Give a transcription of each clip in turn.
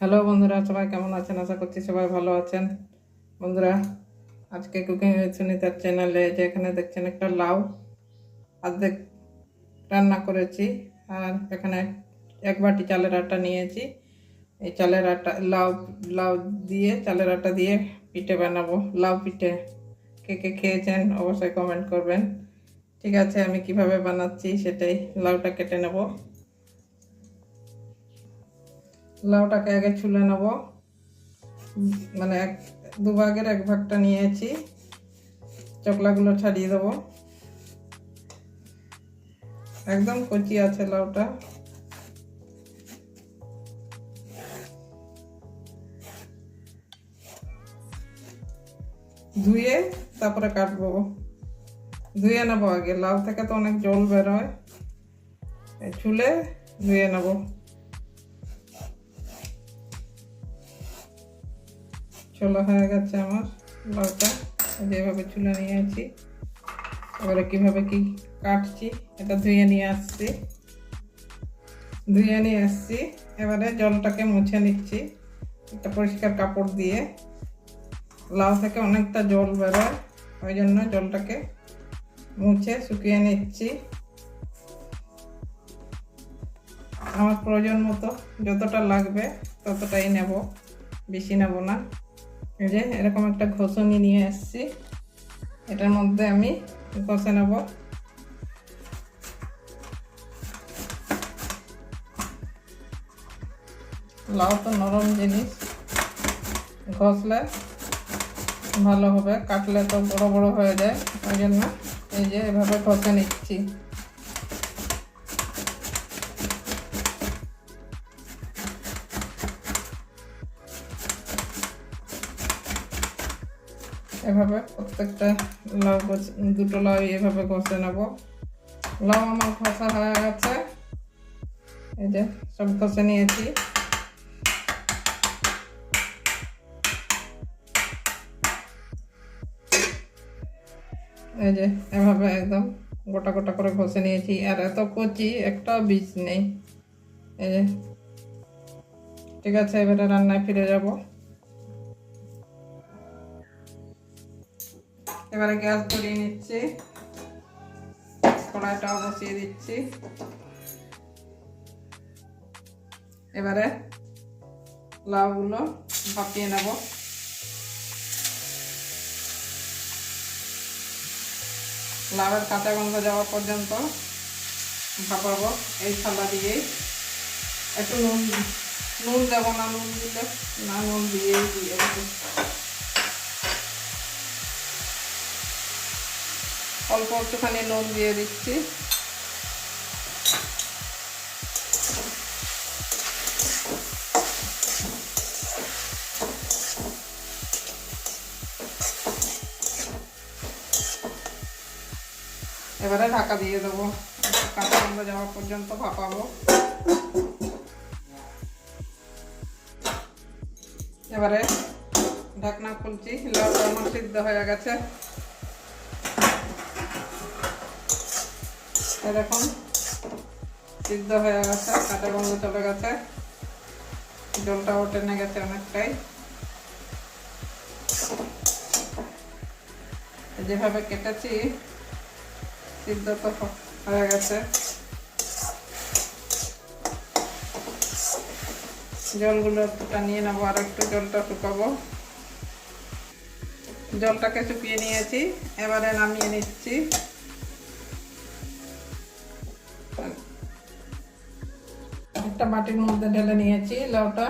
Hello বন্ধুরা, সবাই কেমন আছেন? আশা করছি সবাই ভালো আছেন। বন্ধুরা, আজকে কুকিং সুনিতার চ্যানেলে যে এখানে দেখছেন একটা লাউ অর্ধেক রান্না করেছি, আর এখানে এক বাটি চালের আটা নিয়েছি। এই চালের আটা, লাউ লাউ দিয়ে, চালের আটা দিয়ে পিঠে বানাবো। লাউ পিঠে কে কে খেয়েছেন অবশ্যই কমেন্ট করবেন। ঠিক আছে, আমি কীভাবে বানাচ্ছি সেটাই লাউটা কেটে নেব। লাউটাকে আগে ছুলে নেব। মানে এক, দু ভাগের এক ভাগটা নিয়েছি। চকলাগুলো ছাড়িয়ে দেবো। একদম কচি আছে লাউটা। ধুয়ে তারপরে কাটবো। ধুয়ে নেব আগে। লাউ থেকে তো অনেক জল বেরোয়। ছুলে ধুয়ে নেব। ছোলা হয়ে গেছে আমার লাউটা যেভাবে চুলে নিয়ে আছি। এবারে কীভাবে কি কাটছি, এটা ধুয়ে নিয়ে আসছি। ধুয়ে নিয়ে আসছি, এবারে জলটাকে মুছে নিচ্ছি, একটা পরিষ্কার কাপড় দিয়ে। লাউ থেকে অনেকটা জল বেরোয়, ওই জন্য জলটাকে মুছে শুকিয়ে নিচ্ছি। আমার প্রয়োজন মতো যতটা লাগবে ততটাই নেব, বেশি নেব না। এই যে, এরকম একটা ঘষণি নিয়ে এসেছি এটার মধ্যে আমি ঘষে নেব। লাউ তো নরম জিনিস। ঘষলে ভালো হবে, কাটলে তো বড় বড় হয়ে যায়। ওই জন্য এই যে এভাবে ঘষে নিচ্ছি। এভাবে প্রত্যেকটা লাউ দুটো লাউ এভাবে ঘষে নেব। লাউ আমার ঘষা হয়ে গেছে। এই যে সব ঘষে নিয়েছি। এই যে এভাবে একদম গোটা গোটা করে ঘষে নিয়েছি। আর এত কচি, একটা বীজ নেই। এই যে ঠিক আছে, এবারে রান্নায় ফিরে যাব। এবারে গ্যাস ধরিয়ে নিচ্ছি। কড়াইটাও বসিয়ে দিচ্ছি। এবারে লাউগুলো ভাপিয়ে নেব। লাউয়ের কাঁচা গন্ধ যাওয়া পর্যন্ত ভাপাবো এই থালা দিয়ে একটু নুন নুন দেবো না, নুন দিলে, না, নুন দিয়েই দিয়ে অল্প একটুখানি নুন দিয়ে দিচ্ছি। এবারে ঢাকা দিয়ে দেবো। কাঁচা গন্ধ যাওয়া পর্যন্ত ভাপাবো এবারে ঢাকনা খুলছি আমার সিদ্ধ হয়ে গেছে। এরকম সিদ্ধ হয়ে গেছে, কাঁচা গন্ধ চলে গেছে। জলটাও টেনে গেছে অনেকটাই। যেভাবে কেটেছি, সিদ্ধ তো হয়ে গেছে। জলগুলো টানিয়ে নেব, আর একটু জলটা শুকাবো। জলটাকে শুকিয়ে নিয়েছি, এবারে নামিয়ে নিচ্ছি। একটা বাটির মধ্যে ঢেলে নিয়েছি, লাউটা।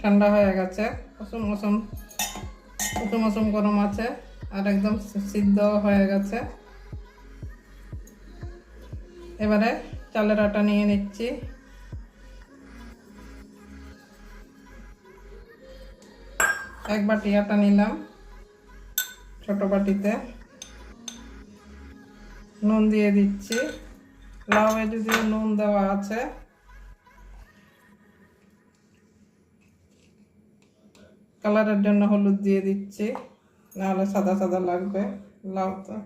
ঠান্ডা হয়ে গেছে কুসুম কুসুম কুসুম কুসুম গরম আছে, আর একদম সিদ্ধ হয়ে গেছে। এবারে চালের আটা নিয়ে নিচ্ছি। এক বাটি আটা নিলাম ছোট বাটিতে। নুন দিয়ে দিচ্ছি। লাউয়ে যদিও নুন দেওয়া আছে। কালারের জন্য হলুদ দিয়ে দিচ্ছি, নাহলে সাদা সাদা লাগবে লাউ তো।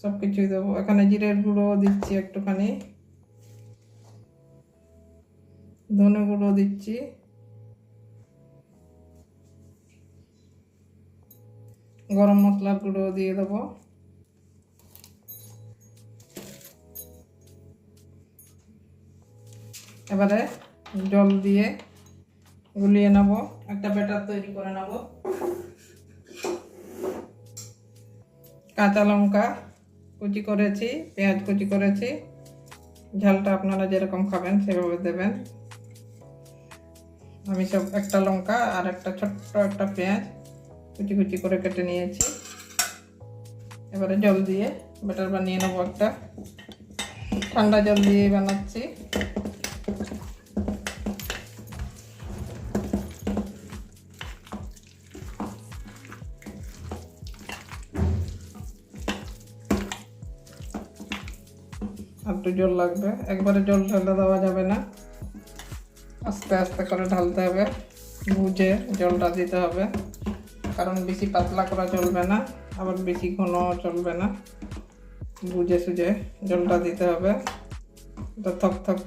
সব কিছুই দেবো। এখানে জিরের গুঁড়ো দিচ্ছি একটুখানি। ধনে গুঁড়ো দিচ্ছি। গরম মশলার গুঁড়ো দিয়ে দেবো। এবারে জল দিয়ে গুলিয়ে নেব। একটা ব্যাটার তৈরি করে নেব। কাঁচা লঙ্কা কুচি করেছি, পেঁয়াজ কুচি করেছি। ঝালটা আপনারা যেরকম খাবেন সেভাবে দেবেন। আমি সব একটা লঙ্কা আর একটা ছোট্ট একটা পেঁয়াজ কুচি কুচি করে কেটে নিয়েছি। এবারে জল দিয়ে ব্যাটার বানিয়ে নেব একটা। ঠান্ডা জল দিয়ে বানাচ্ছি। একটু জল লাগবে। একবারে জল ঢালে দেওয়া যাবে না। আস্তে আস্তে করে ঢালতে হবে। বুঝে জলটা দিতে হবে। কারণ বেশি পাতলা করা চলবে না, আবার বেশি ঘন চলবে না। বুঝে সুঝে জলটা দিতে হবে। এটা থক থক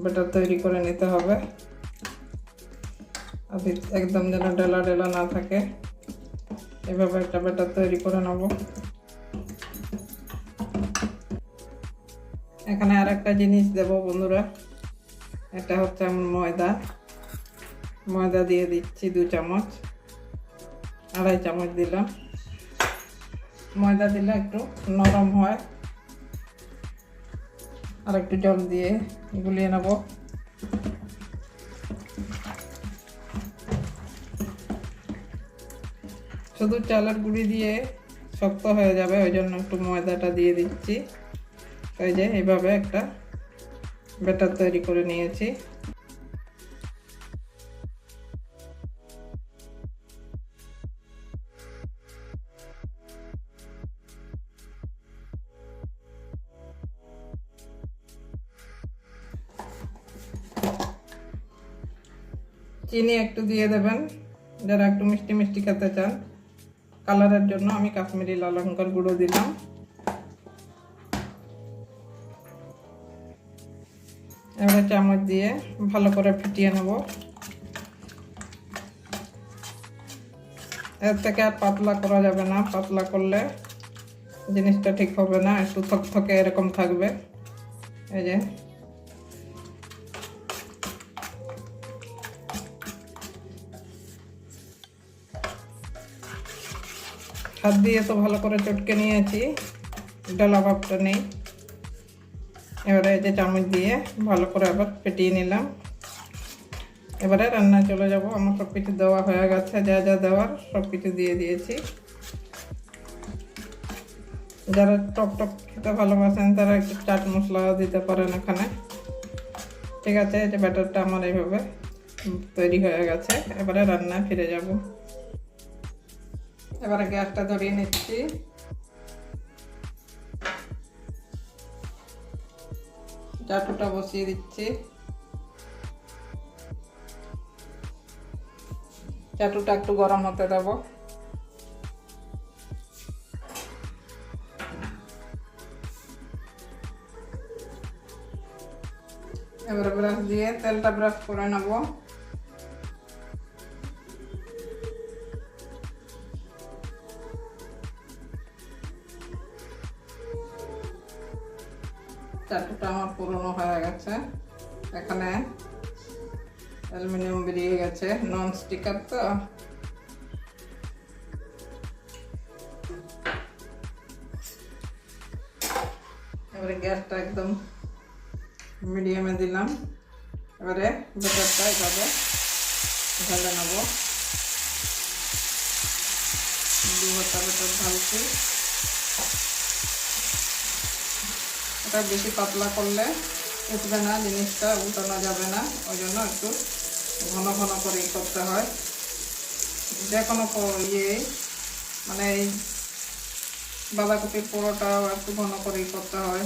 বেটার তৈরি করে নিতে হবে। আর একদম যেন ডেলা ডেলা না থাকে। এভাবে একটা বেটার তৈরি করে নেব। এখানে আর একটা জিনিস দেবো বন্ধুরা। এটা হচ্ছে আমার ময়দা। ময়দা দিয়ে দিচ্ছি দু চামচ, আড়াই চামচ দিলাম। ময়দা দিলে একটু নরম হয়। আর একটু জল দিয়ে গুলিয়ে নেব। শুধু চালের গুঁড়ি দিয়ে শক্ত হয়ে যাবে, ওই জন্য একটু ময়দাটা দিয়ে দিচ্ছি। এই যে এইভাবে একটা ব্যাটার তৈরি করে নিয়েছি। চিনি একটু দিয়ে দেবেন। যারা একটু মিষ্টি মিষ্টি খেতে চান, কালারের জন্য আমি কাশ্মীরি লাল লঙ্কার গুঁড়ো দিলাম। চামচ দিয়ে ভালো করে ফিটিয়ে নেব। এর থেকে আর পাতলা করা যাবে না, পাতলা করলে জিনিসটা ঠিক হবে না, একটু থকথকে এরকম থাকবে। এই যে। হাত দিয়ে তো ভালো করে চটকে নিয়েছি ডালা ভাবটা নেই। এবারে এই যে চামচ দিয়ে ভালো করে আবার ফেটিয়ে নিলাম। এবারে রান্না চলে যাব। আমার সব কিছু দেওয়া হয়ে গেছে, যা যা দেওয়ার সব কিছু দিয়ে দিয়েছি। যারা টক টক খেতে ভালোবাসেন, তারা একটু চাট মশলা দিতে পারেন এখানে। ঠিক আছে যে ব্যাটারটা আমার এইভাবে তৈরি হয়ে গেছে। এবারে রান্না ফিরে যাব। এবারে গ্যাসটা ধরিয়ে নিচ্ছি। চাটুটা বসিয়ে দিচ্ছি। চাটুটা একটু গরম হতে দেব। এবার ব্রাশ দিয়ে তেলটা ব্রাশ করে নেব। গেছে। এখানে অ্যালুমিনিয়াম বেরিয়ে গেছে নন স্টিকার তো। এবারে গ্যাসটা একদম মিডিয়ামে দিলাম। এবারে বেটারটা এভাবে ঢেলে নেব। দু ঘণ্টা ঢালছি। এটা বেশি পাতলা করলে উঠবে না, জিনিসটা উঠানো যাবে না, ওই জন্য একটু ঘন ঘন করেই করতে হয়। যে কোনো ইয়ে মানে এই বাঁধাকপির পোড়োটাও একটু ঘন করেই করতে হয়।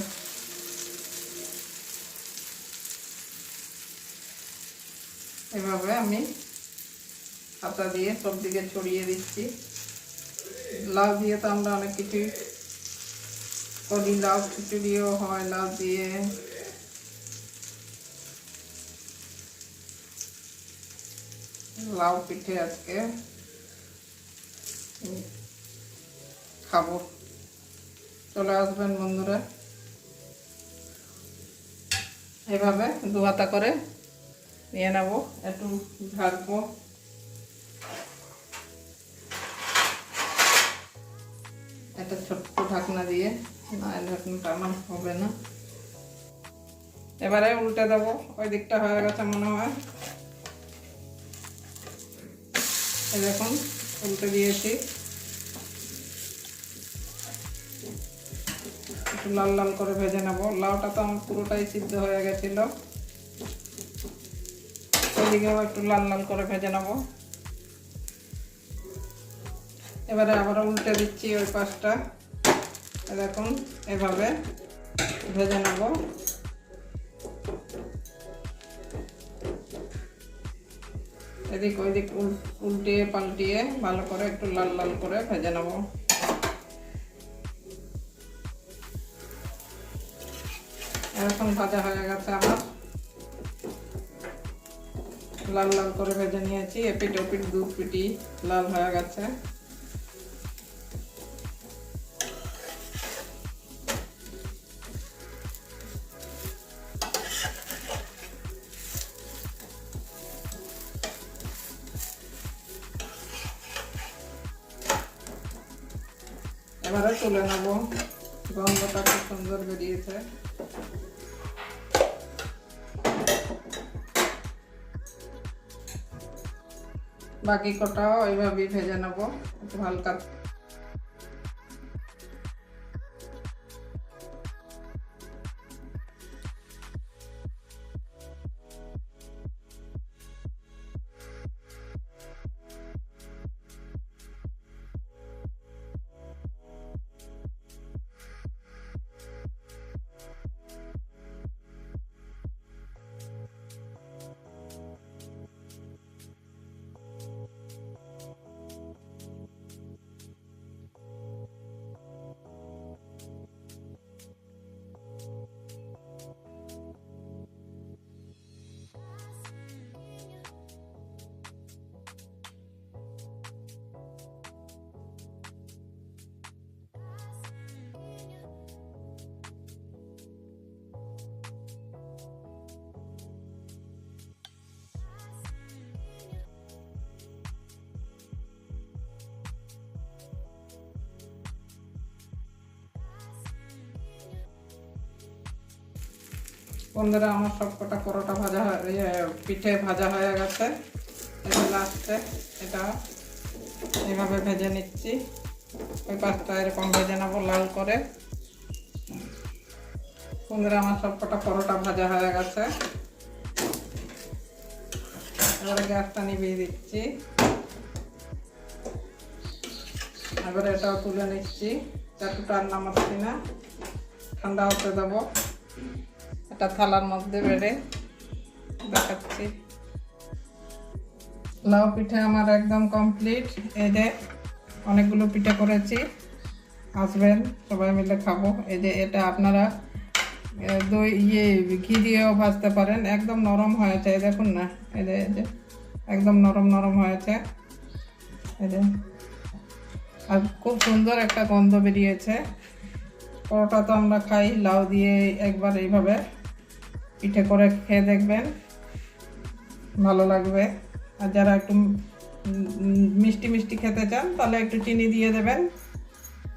এভাবে আমি হাতা দিয়ে সব দিকে ছড়িয়ে দিচ্ছি। লাউ দিয়ে তো আমরা অনেক কিছুই করি, লাউ খিচুড়িও হয়, লাউ দিয়ে লাউ পিঠে আজকে। খাব। চলে আসবেন বন্ধুরা। এভাবে দু হাতা করে নিয়ে নেব, একটু ঢাকবো একটা ছোট্ট ঢাকনা দিয়ে, না ঢাকনাটা আমার হবে না। এবারে উল্টে দেবো, ওই দিকটা হয়ে গেছে মনে হয়। দেখুন উল্টে দিয়েছি একটু লাল লাল করে ভেজে নেব। লাউটা তো আমার পুরোটাই সিদ্ধ হয়ে গেছিল। ওইদিকেও একটু লাল লাল করে ভেজে নেব। এবারে আবার উল্টে দিচ্ছি ওই পাশটা। দেখুন এভাবে ভেজে নেব। এদিক ওইদিক উল- উল্টিয়ে পাল্টিয়ে ভালো করে একটু লাল লাল করে ভেজে নেব। এরকম ভাজা হয়ে গেছে আমার। লাল লাল করে ভেজে নিয়েছি, এপিট ওপিট দু পিটি লাল হয়ে গেছে। তুলে নেব গন্ধটা খুব সুন্দর বেরিয়েছে। বাকি কটাও এইভাবেই ভেজে নেব। একটু হালকা বন্ধুরা আমার সব কটা পরোটা ভাজা ইয়ে, পিঠে ভাজা হয়ে গেছে। এটা লাস্টে এটা এইভাবে ভেজে নিচ্ছি। ওই পাঁচটা এরকম ভেজে নেব লাল করে। বন্ধুরা আমার সব কটা পরোটা ভাজা হয়ে গেছে। এবারে গ্যাসটা নিভিয়ে দিচ্ছি। এবারে এটাও তুলে নিচ্ছি। চাটুটা আর নামাচ্ছি না ঠান্ডা হতে দেবো। একটা থালার মধ্যে বেড়ে দেখাচ্ছি। লাউ পিঠে আমার একদম কমপ্লিট এই যে অনেকগুলো পিঠে করেছি। আসবেন, সবাই মিলে খাব। এই যে এটা আপনারা দই ইয়ে ঘি দিয়েও ভাজতে পারেন। একদম নরম হয়েছে দেখুন না। এই যে এই যে, একদম নরম নরম হয়েছে। এই যে, আর খুব সুন্দর একটা গন্ধ বেরিয়েছে। পরোটা তো আমরা খাই, লাউ দিয়ে একবার এইভাবে। পিঠে করে খেয়ে দেখবেন। ভালো লাগবে। আর যারা একটু মিষ্টি মিষ্টি খেতে চান, তাহলে একটু চিনি দিয়ে দেবেন।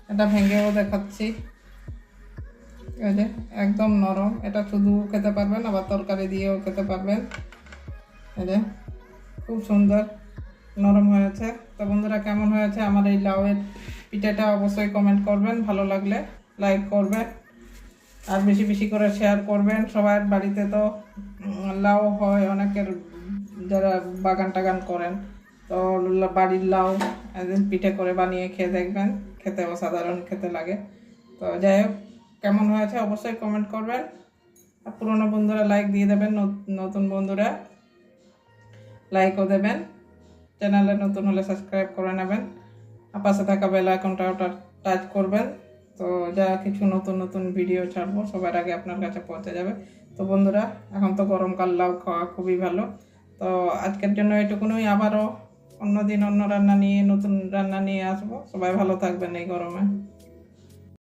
এটা ভেঙেও দেখাচ্ছি। যে, একদম নরম। এটা শুধু খেতে পারবেন, আবার তরকারি দিয়েও খেতে পারবেন। এই যে, খুব সুন্দর নরম হয়েছে। তো বন্ধুরা, কেমন হয়েছে আমার এই লাউয়ের পিঠাটা অবশ্যই কমেন্ট করবেন। ভালো লাগলে লাইক করবেন। আর বেশি বেশি করে শেয়ার করবেন। সবার বাড়িতে তো লাউ হয়, অনেকের যারা বাগান টাগান করেন, তো বাড়ির লাউ একদিন পিঠে করে বানিয়ে খেয়ে দেখবেন। খেতে অসাধারণ, খেতে লাগে। তো যাই হোক, কেমন হয়েছে অবশ্যই কমেন্ট করবেন। আর পুরনো বন্ধুরা লাইক দিয়ে দেবেন, নত- নতুন বন্ধুরা লাইকও দেবেন। চ্যানেলে নতুন হলে সাবস্ক্রাইব করে নেবেন। আর পাশে থাকা বেল ওটা টাচ করবেন। তো যা কিছু নতুন নতুন ভিডিও ছাড়বো, সবার আগে আপনার কাছে পৌঁছে যাবে। তো বন্ধুরা, এখন তো গরমকাল, লাউ খাওয়া খুবই ভালো। তো আজকের জন্য এটুকুনই, আবারও অন্যদিন অন্য রান্না নিয়ে, নতুন রান্না নিয়ে আসব। সবাই ভালো থাকবেন এই গরমে।